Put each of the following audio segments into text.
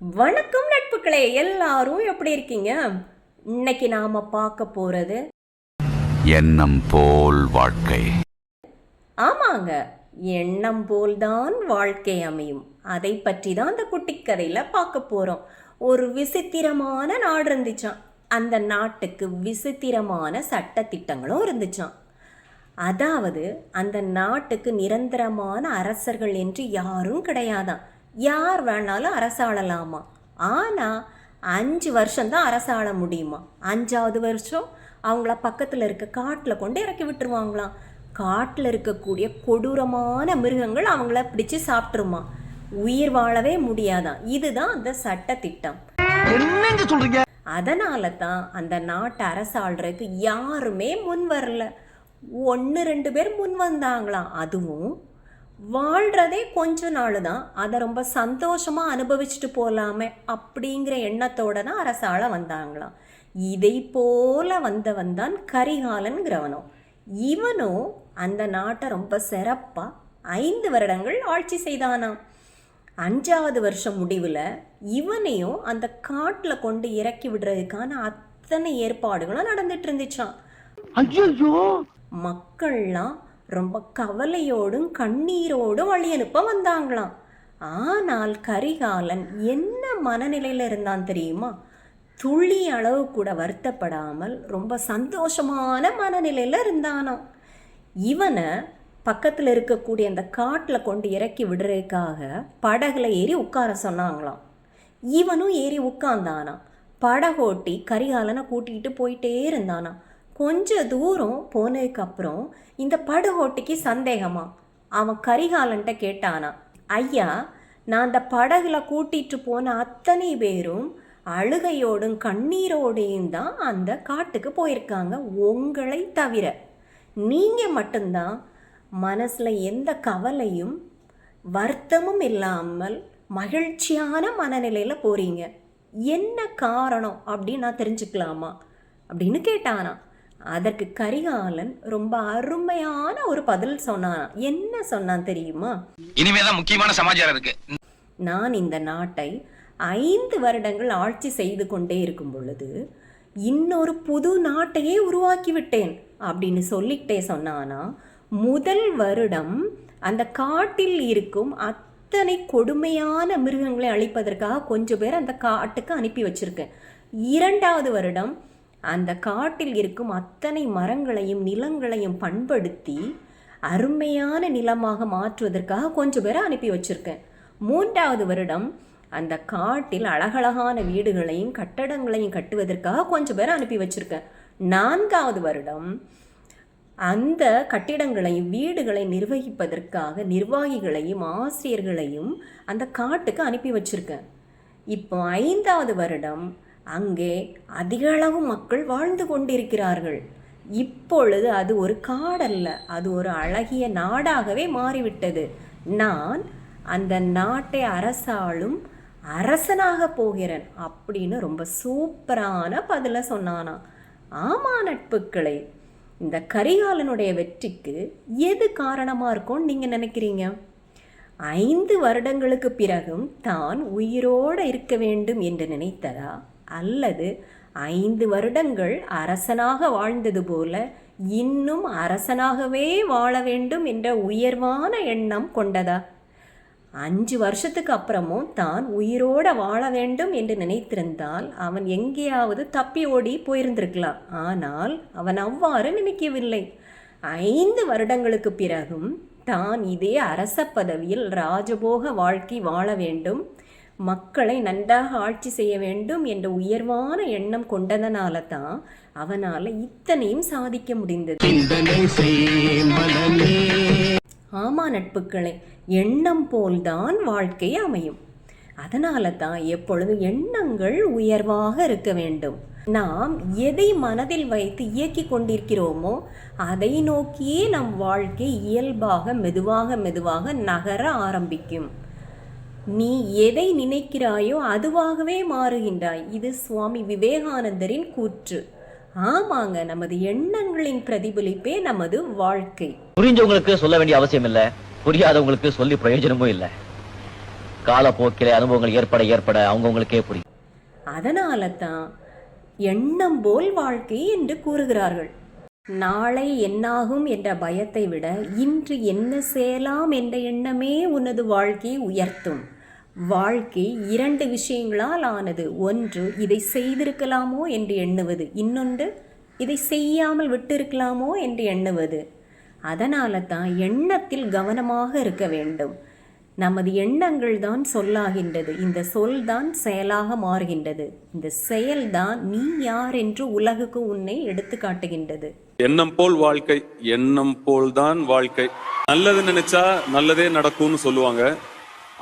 வணக்கம் நட்புகளே எல்லாரும் எப்படி இருக்கீங்க? இன்னைக்கு நாம பார்க்க போறது எண்ணம் போல் வாழ்க்கை. ஆமாங்க எண்ணம் போல்தான் வாழ்க்கை அமையும். அதை பற்றி தான் அந்த குட்டி கதையில பார்க்க போறோம். ஒரு விசித்திரமான நாடு இருந்துச்சாம். அந்த நாட்டுக்கு விசித்திரமான சட்ட திட்டங்களும் இருந்துச்சாம். அதாவது அந்த நாட்டுக்கு நிரந்தரமான அரசர்கள் என்று யாரும் கிடையாதாம். யார் வேணாலும் அரசாளலாமா? ஆனால் அஞ்சு வருஷம்தான் அரசாள முடியுமா? அஞ்சாவது வருஷம் அவங்கள பக்கத்தில் இருக்க காட்டில் கொண்டு இறக்கி விட்டுருவாங்களாம். காட்டில் இருக்கக்கூடிய கொடூரமான மிருகங்கள் அவங்கள பிடிச்சு சாப்பிட்ருமா உயிர் வாழவே முடியாதாம் இதுதான் அந்த சட்ட திட்டம் என்னங்க சொல்றீங்க? அதனால தான் அந்த நாட்டை அரசாள்றதுக்கு யாருமே முன் வரல. ஒன்று ரெண்டு பேர் முன் வந்தாங்களாம். அதுவும் வாழ்கிறதே கொஞ்ச நாள் தான் அதை ரொம்ப சந்தோஷமாக அனுபவிச்சுட்டு போகலாமே அப்படிங்கிற எண்ணத்தோட தான் அரசாள வந்தாங்களாம். இதை போல வந்தவன் தான் கரிகாலன்கிறவனோ இவனும் அந்த நாட்டை ரொம்ப சிறப்பாக ஐந்து வருடங்கள் ஆட்சி செய்தானாம். அஞ்சாவது வருஷம் முடிவில் இவனையும் அந்த காட்டில் கொண்டு இறக்கி விடுறதுக்கான அத்தனை ஏற்பாடுகளும் நடந்துட்டு இருந்துச்சான் மக்கள்லாம் ரொம்ப கவலையோடும் கண்ணீரோடும் வழி அனுப்ப வந்தாங்களாம். ஆனால் கரிகாலன் என்ன மனநிலையில் இருந்தான் தெரியுமா? துளி அளவு கூட வருத்தப்படாமல் ரொம்ப சந்தோஷமான மனநிலையில் இருந்தானாம். இவனை பக்கத்தில் இருக்கக்கூடிய அந்த காட்டில் கொண்டு இறக்கி விடுறதுக்காக படகுல ஏறி உட்கார சொன்னாங்களாம். இவனும் ஏறி உட்கார்ந்தானாம். படகோட்டி கரிகாலனை கூட்டிகிட்டு போயிட்டே இருந்தானாம். கொஞ்ச தூரம் போனதுக்கப்புறம் இந்த படகோட்டிக்கு சந்தேகமா? அவன் கரிகாலன்ட்ட கேட்டானா. ஐயா நான் அந்த படகுல கூட்டிட்டு போன அத்தனை பேரும் அழுகையோடும் கண்ணீரோடையும் தான் அந்த காட்டுக்கு போயிருக்காங்க உங்களை தவிர. நீங்கள் மட்டும்தான் மனசில் எந்த கவலையும் வருத்தமும் இல்லாமல் மகிழ்ச்சியான மனநிலையில் போகிறீங்க என்ன காரணம் அப்படின்னு நான் தெரிஞ்சுக்கலாமா? அப்படின்னு கேட்டானா. அதற்கு கரிகாலன் ரொம்ப அருமையான ஒரு பதில் சொன்னானா என்ன சொன்னான் தெரியுமா? இனிமேதான் முக்கியமான சமாச்சாரம் இருக்கு. நான் இந்த நாட்டை ஐந்து வருடங்கள் ஆட்சி செய்து கொண்டே இருக்கும் பொழுது இன்னொரு புது நாட்டையே உருவாக்கி விட்டேன் அப்படின்னு சொல்லிக்கிட்டே சொன்னானா முதல் வருடம் அந்த காட்டில் இருக்கும் அத்தனை கொடுமையான மிருகங்களை அழிப்பதற்காக கொஞ்சம் பேர் அந்த காட்டுக்கு அனுப்பி வச்சிருக்கேன். இரண்டாவது வருடம் அந்த காட்டில் இருக்கும் அத்தனை மரங்களையும் நிலங்களையும் பண்படுத்தி அருமையான நிலமாக மாற்றுவதற்காக கொஞ்சம் பேரை அனுப்பி வச்சுருக்கேன். மூன்றாவது வருடம் அந்த காட்டில் அழகழகான வீடுகளையும் கட்டடங்களையும் கட்டுவதற்காக கொஞ்சம் பேரை அனுப்பி வச்சுருக்கேன். நான்காவது வருடம் அந்த கட்டிடங்களையும் வீடுகளை நிர்வகிப்பதற்காக நிர்வாகிகளையும் ஆசிரியர்களையும் அந்த காட்டுக்கு அனுப்பி வச்சிருக்கேன். இப்போ ஐந்தாவது வருடம் அங்கே அதிக அளவு மக்கள் வாழ்ந்து கொண்டிருக்கிறார்கள். இப்பொழுது அது ஒரு காடல்ல அது ஒரு அழகிய நாடாகவே மாறிவிட்டது. நான் அந்த நாட்டை அரசாளும் அரசனாக போகிறேன் அப்படின்னு ரொம்ப சூப்பரான பதில சொன்னானா. ஆமா நட்புக்களை இந்த கரிகாலனுடைய வெற்றிக்கு எது காரணமாக இருக்கும்னு நீங்கள் நினைக்கிறீங்க? ஐந்து வருடங்களுக்கு பிறகும் தான் உயிரோடு இருக்க வேண்டும் என்று நினைத்ததா? அல்லது ஐந்து வருடங்கள் அரசனாக வாழ்ந்தது போல இன்னும் அரசனாகவே வாழ வேண்டும் என்ற உயர்வான எண்ணம் கொண்டதா? அஞ்சு வருஷத்துக்கு அப்புறமும் தான் உயிரோட வாழ வேண்டும் என்று நினைத்திருந்தால் அவன் எங்கேயாவது தப்பி ஓடி போயிருந்திருக்கலாம். ஆனால் அவன் அவ்வாறு நினைக்கவில்லை. ஐந்து வருடங்களுக்கு பிறகும் தான் இதே அரச பதவியில் ராஜபோக வாழ்க்கை வாழ வேண்டும். மக்களை நன்றாக ஆட்சி செய்ய வேண்டும் என்ற உயர்வான எண்ணம் கொண்டதனால தான் அவனால் இத்தனையும் சாதிக்க முடிந்தது. ஆமா நட்புக்களை எண்ணம் போல்தான் வாழ்க்கை அமையும். அதனால தான் எப்பொழுதும் எண்ணங்கள் உயர்வாக இருக்க வேண்டும். நாம் எதை மனதில் வைத்து இயக்கி கொண்டிருக்கிறோமோ அதை நோக்கியே நம் வாழ்க்கை இயல்பாக மெதுவாக மெதுவாக நகர ஆரம்பிக்கும். நீ எதை நினைக்கிறாயோ அதுவாகவே மாறுகின்றாய். இது சுவாமி விவேகானந்தரின் கூற்று. ஆமாங்க நமது எண்ணங்களின் பிரதிபலிப்பே நமது வாழ்க்கை. புரிஞ்சவங்களுக்கு சொல்ல வேண்டிய அவசியம் இல்ல புரியாதவங்களுக்கு சொல்லி பிரயோஜனமும் இல்ல. காலப்போக்கிலே அனுபவங்கள் ஏற்பட ஏற்பட அவங்கவுங்களுக்கே புரியும். அதனால தான் எண்ணம் போல் வாழ்க்கை என்று கூறுகிறார்கள். நாளை என்னாகும் என்ற பயத்தை விட இன்று என்ன செய்யலாம் என்ற எண்ணமே உனது வாழ்க்கையை உயர்த்தும். வாழ்க்கை இரண்டு விஷயங்களால் ஆனது. ஒன்று இதை செய்திருக்கலாமோ என்று எண்ணுவது. இன்னொன்று இதை செய்யாமல் விட்டிருக்கலாமோ என்று எண்ணுவது. அதனால தான் எண்ணத்தில் கவனமாக இருக்க வேண்டும். நமது எண்ணங்கள் தான் சொல்லாகின்றது. இந்த சொல் தான் செயலாக மாறுகின்றது. இந்த செயல்தான் நீ யார் என்று உலகுக்கு உன்னை எடுத்து காட்டுகின்றது. எண்ணம் போல் வாழ்க்கை எண்ணம் போல் தான் வாழ்க்கை. நல்லது நினைச்சா நல்லதே நடக்கும்னு சொல்லுவாங்க.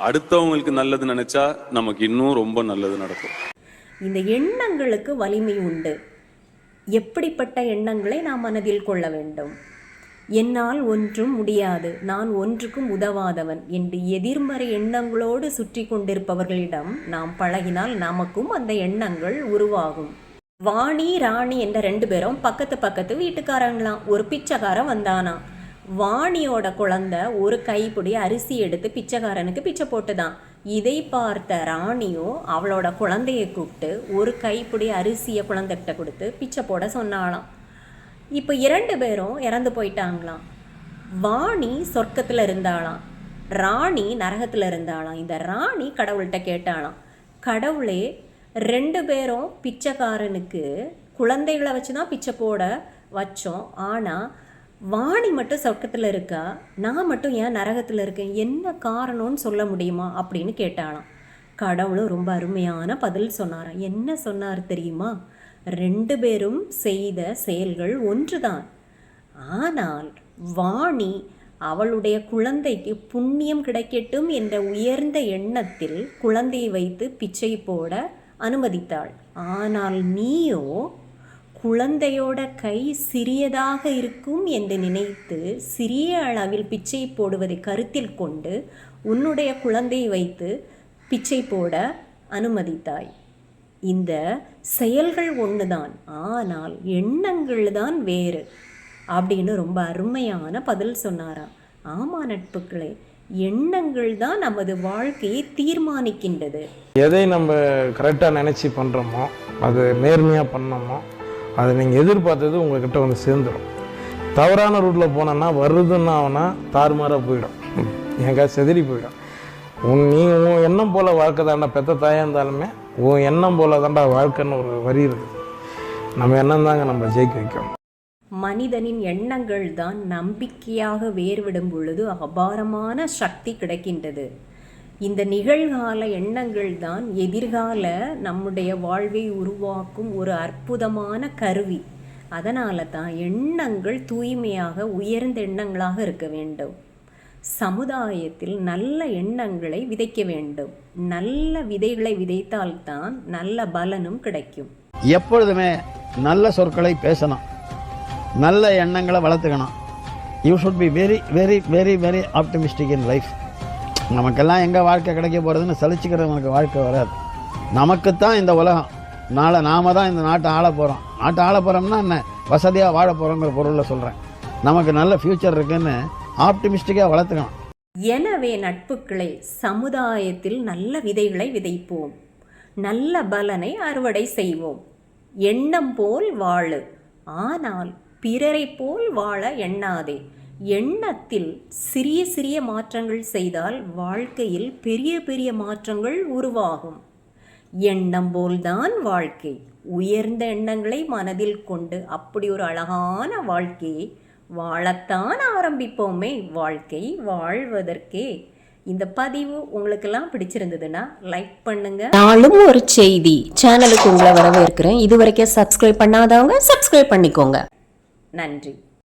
அடுத்தவங்களுக்கு நல்லது நினைச்சா நமக்கு இன்னும் ரொம்ப நல்லது நடக்கும். இந்த எண்ணங்களுக்கு வலிமை உண்டு. எப்படிப்பட்ட எண்ணங்களை நாம் மனதில் கொள்ள வேண்டும்? என்னால் ஒன்றும் முடியாது நான் ஒன்றுக்கும் உதவாதவன் என்று எதிர்மறை எண்ணங்களோடு சுற்றி கொண்டிருப்பவர்களிடம் நாம் பழகினால் நமக்கும் அந்த எண்ணங்கள் உருவாகும். வாணி ராணி என்ற ரெண்டு பேரும் பக்கத்து பக்கத்து வீட்டுக்காரங்களாம். ஒரு பிச்சைக்காரன் வந்தானாம். வாணியோட குழந்தை ஒரு கைப்பிடி அரிசி எடுத்து பிச்சைக்காரனுக்கு பிச்சை போட்டுதான். இதை பார்த்த ராணியோ அவளோட குழந்தைய கூப்பிட்டு ஒரு கைப்பிடி அரிசியை குழந்தைகிட்ட கொடுத்து பிச்சை போட சொன்னாலாம் இப்போ இரண்டு பேரும் இறந்து போயிட்டாங்களாம். வாணி சொர்க்கத்தில் இருந்தாளாம். ராணி நரகத்தில் இருந்தாளாம். இந்த ராணி கடவுள்கிட்ட கேட்டாளாம். கடவுளே ரெண்டு பேரும் பிச்சைக்காரனுக்கு குழந்தைகளை வச்சு தான் பிச்சை போட வச்சோம். ஆனால் வாணி மட்டும் சொர்க்கத்தில் இருக்கா? நான் மட்டும் ஏன் நரகத்தில் இருக்கேன்? என்ன காரணம்னு சொல்ல முடியுமா? அப்படின்னு கேட்டானாம். கடவுளும் ரொம்ப அருமையான பதில் சொன்னாராம். என்ன சொன்னார் தெரியுமா? ரெண்டு பேரும் செய்த செயல்கள் ஒன்றுதான். ஆனால் வாணி அவளுடைய குழந்தைக்கு புண்ணியம் கிடைக்கட்டும் என்ற உயர்ந்த எண்ணத்தில் குழந்தையை வைத்து பிச்சை போட அனுமதித்தாள். ஆனால் நீயோ குழந்தையோட கை சிறியதாக இருக்கும் என்று நினைத்து சிறிய அளவில் பிச்சை போடுவதை கருத்தில் கொண்டு உன்னுடைய குழந்தையை வைத்து பிச்சை போட அனுமதித்தாய். இந்த செயல்கள் ஒன்றுதான் ஆனால் எண்ணங்கள் தான் வேறு அப்படின்னு ரொம்ப அருமையான பதில் சொன்னாராம். ஆமா நட்புகளே எண்ணங்கள் தான் நமது வாழ்க்கையை தீர்மானிக்கின்றது. எதை நம்ம கரெக்டாக நினச்சி பண்ணுறோமோ அது நேர்மையாக பண்ணோமோ அதை நீங்கள் எதிர்பார்த்தது உங்கள்கிட்ட வந்து சேர்ந்துடும் தவறான ரூட்டில் போனோன்னா வருதுன்னா அவனா தாறுமாறாக போயிடும். எங்க செதறி போயிடும். உன் நீ உன் எண்ணம் போல் வாழ்க்கை தாண்டா பெத்த தாயாக இருந்தாலுமே உன் எண்ணம் போல் தாண்டா வாழ்க்கைன்னு ஒரு வரி இருக்குது நம்ம எண்ணம் தாங்க நம்ம ஜெயிக்க வைக்கும். மனிதனின் எண்ணங்கள் தான் நம்பிக்கையாக வேர்விடும் பொழுது அபாரமான சக்தி கிடைக்கின்றது. இந்த நிகழ்கால எண்ணங்கள் தான் எதிர்கால நம்முடைய வாழ்வை உருவாக்கும் ஒரு அற்புதமான கருவி. அதனால தான் எண்ணங்கள் தூய்மையாக உயர்ந்த எண்ணங்களாக இருக்க வேண்டும். சமுதாயத்தில் நல்ல எண்ணங்களை விதைக்க வேண்டும். நல்ல விதைகளை விதைத்தால்தான் நல்ல பலனும் கிடைக்கும். எப்பொழுதுமே நல்ல சொற்களை பேசணும். நல்ல எண்ணங்களை வளர்த்துக்கணும். You should be very very very very optimistic in life நமக்கெல்லாம் எங்கே வாழ்க்கை கிடைக்க போகிறதுன்னு சலிச்சுக்கிறவங்களுக்கு வாழ்க்கை வராது. நமக்குத்தான் இந்த உலகம். நாளை நாம தான் இந்த நாட்டை ஆள போகிறோம் நாட்டை ஆள போகிறோம்னா என்ன? வசதியாக வாழ போகிறோங்கிற பொருளில் சொல்கிறேன் நமக்கு நல்ல ஃப்யூச்சர் இருக்குன்னு ஆப்டிமிஸ்டிக்காக வளர்த்துக்கலாம் எனவே நட்புக்களை சமுதாயத்தில் நல்ல விதைகளை விதைப்போம். நல்ல பலனை அறுவடை செய்வோம். எண்ணம் போல் வாழு. ஆனால் பிறரை போல் வாழ எண்ணாதே. எண்ணத்தில் சிறிய சிறிய மாற்றங்கள் செய்தால் வாழ்க்கையில் பெரிய பெரிய மாற்றங்கள் உருவாகும். எண்ணம் போல்தான் வாழ்க்கை. உயர்ந்த எண்ணங்களை மனதில் கொண்டு அப்படி ஒரு அழகான வாழ்க்கையை வாழத்தான் ஆரம்பிப்போமே. வாழ்க்கை வாழ்வதற்கே. இந்த பதிவு உங்களுக்கெல்லாம் பிடிச்சிருந்ததுன்னா லைக் பண்ணுங்க. நாளும் ஒரு செய்தி. சேனலுக்கு உங்களை வரவேற்கிறேன். இது வரைக்கும் சப்ஸ்கிரைப் பண்ணாதவங்க சப்ஸ்கிரைப் பண்ணிக்கோங்க. நன்றி.